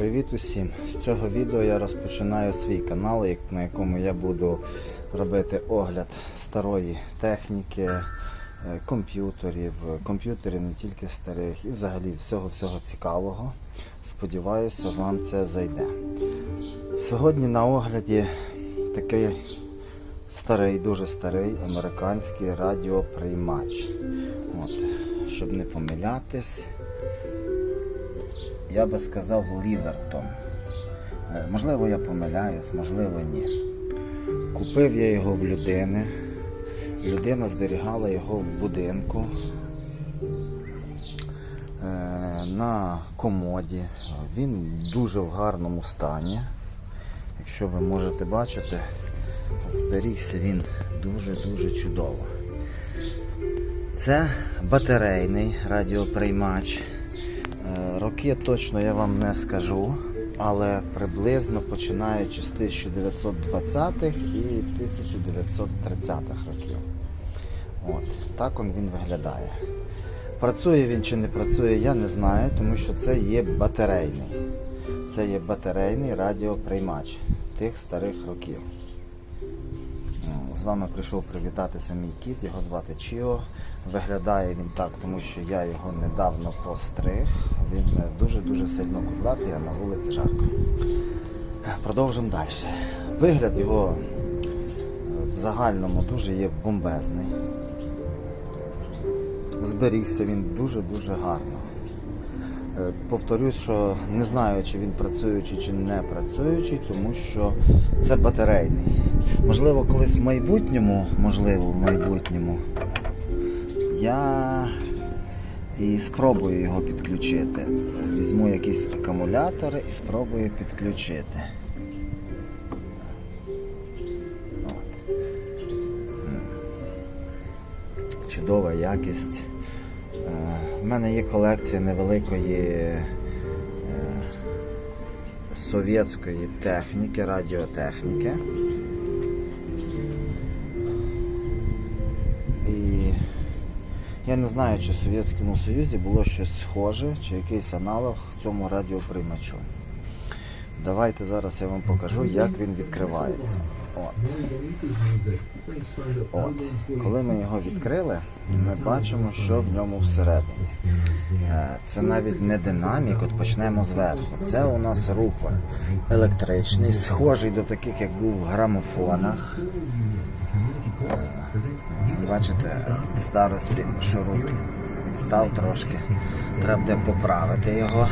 Привіт усім! З цього відео я розпочинаю свій канал, на якому я буду робити огляд старої техніки, е, комп'ютерів, комп'ютерів не тільки старих і взагалі всього-всього цікавого. Сподіваюся, вам це зайде. Сьогодні на огляді такий старий, дуже старий американський радіоприймач. От, щоб не помилятись. Я би сказав Лівертон. Е, Можливо, я помиляюсь, можливо, ні. Купив я його в людини. Людина зберігала його в будинку е, на комоді. Він дуже в гарному стані. Якщо ви можете бачити, зберігся він дуже-дуже чудово. Це батарейний радіоприймач. Е, Роки точно я вам не скажу, але приблизно починаючи з 1920-х і 1930-х років. От, так он він виглядає. Працює він чи не працює, я не знаю, тому що це є батарейний. Це є батарейний радіоприймач тих старих років. З вами прийшов привітатися мій кіт, його звати Чіо. Виглядає він так, тому що я його недавно постриг. Він е, дуже-дуже сильно кудлатий, а на вулиці жарко. Продовжимо далі. Вигляд його е, в загальному дуже є бомбезний. Зберігся він дуже-дуже гарно. Е, Повторюсь, що не знаю, чи він працюючий чи не працюючий, тому що це батарейний. Можливо, колись в майбутньому, можливо, в майбутньому я і спробую його підключити. Візьму якісь акумулятори і спробую підключити. От. Чудова якість. У мене є колекція невеликої е, совєтської техніки, радіотехніки. І я не знаю, чи в Совєтському Союзі було щось схоже, чи якийсь аналог цьому радіоприймачу. Давайте зараз я вам покажу, як він відкривається. От. От. Коли ми його відкрили, ми бачимо, що в ньому всередині. Е, Це навіть не динамік, от почнемо зверху. Це у нас рупор електричний, схожий до таких, як був в грамофонах. Е, Бачите, від старості шуруп відстав трошки. Треба буде поправити його.